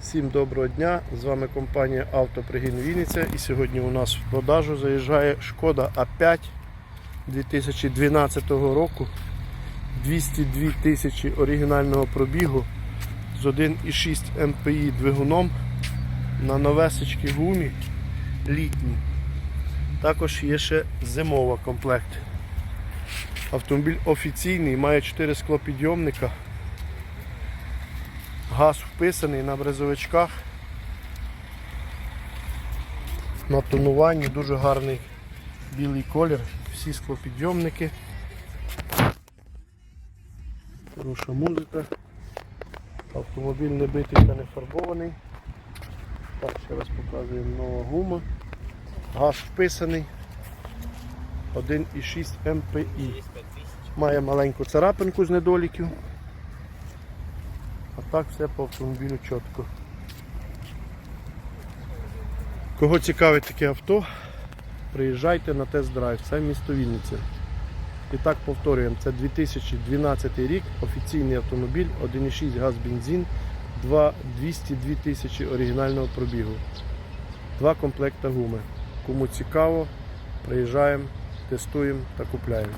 Всім доброго дня! З вами компанія Автопригін Вінниця і сьогодні у нас в продажу заїжджає Шкода А5 2012 року 202 тисячі оригінального пробігу з 1,6 МПІ двигуном на новесечки гумі літній. Також є ще зимова комплект. Автомобіль офіційний, має 4 склопідйомника. Газ вписаний на брезовичках. На тонуванні дуже гарний білий колір, всі склопідйомники. Хороша музика. Автомобіль не битий та не фарбований. Так, ще раз показуємо нова гума. Газ вписаний. 1,6 МПІ. Має маленьку царапинку з недоліків. Так все по автомобілю чітко. Кого цікавить таке авто, приїжджайте на тест-драйв. Це місто Вінниця. І так повторюємо, це 2012 рік, офіційний автомобіль, 1,6 газ бензин, 2, 202 тисячі оригінального пробігу. Два комплекта гуми. Кому цікаво, приїжджаємо, тестуємо та купляємо.